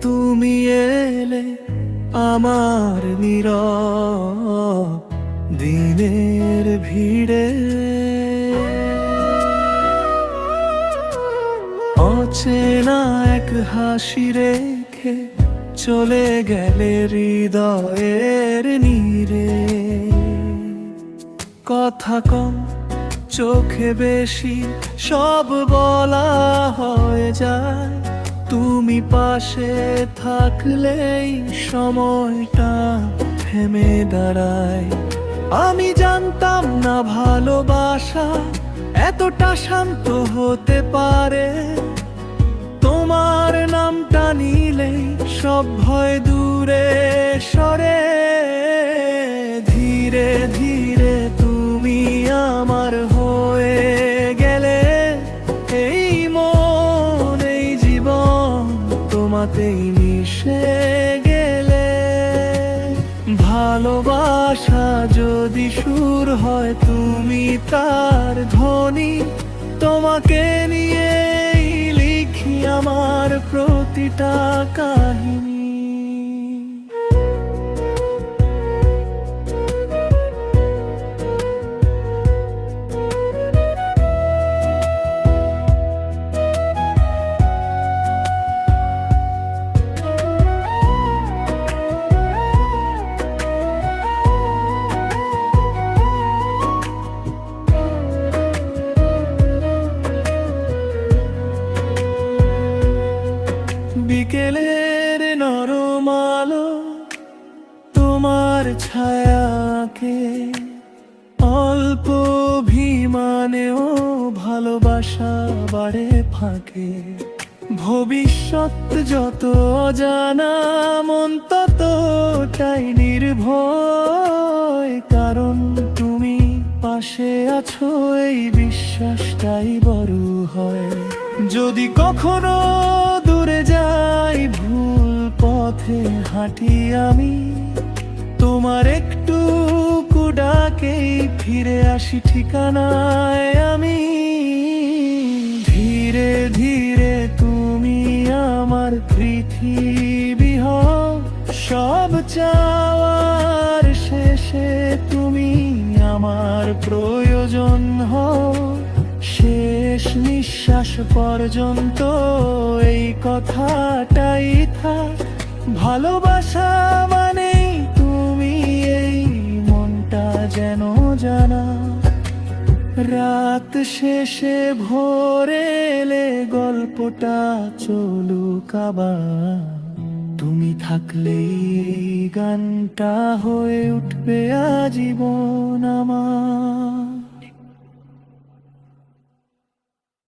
তুমি এলে আমার নীরব দিনের ভিড়ে। অচেনা এক হাসি রেখে চলে গেলে হৃদয়ের নীরে। কথা কম চোখে বেশি সব বলা হয়ে যায়। তুমি পাশে থাকলেই সময়টা থেমে দাঁড়ায়। আমি জানতাম না ভালোবাসা এতটা শান্ত হতে পারে। তোমার নামটা নিলেই সব ভয় দূরে সরে। ধীরে ধীরে তুমি আমার মিশে গেলে ভালোবাসা যদি সুর হয় তুমি তার ধ্বনি তোমাকে নিয়ে লিখি আমার প্রতিটা কাহিনী। বিকেলের নরম তোমার ছায়াকে অল্প অভিমানেও ভালোবাসা বাড়ে ফাঁকে। ভবিষ্যৎ যত অজানা, মন ততটাই নির্ভয়। কারণ তুমি পাশে আছো, এই বিশ্বাসটাই বড় হয়। যদি কখনো দূরে যাই ভুল পথে হাঁটি আমি। তোমার একটু কুডাকেই ফিরে আসি ঠিকানায় আমি। ধীরে ধীরে তুমি আমার পৃথিবী হও। সব চাওয়ার শেষে তুমি আমার প্রয়োজন হও। শেষ নিঃশ্বাস পর্যন্ত এই কথাটাই থাক। ভালোবাসা মানে তুমি এই মনটা যেন জানা। রাত শেষে ভোরে এলে গল্পটা চলুক আবার। তুমি থাকলেই এই গানটা হয়ে উঠবে আজীবন আমার।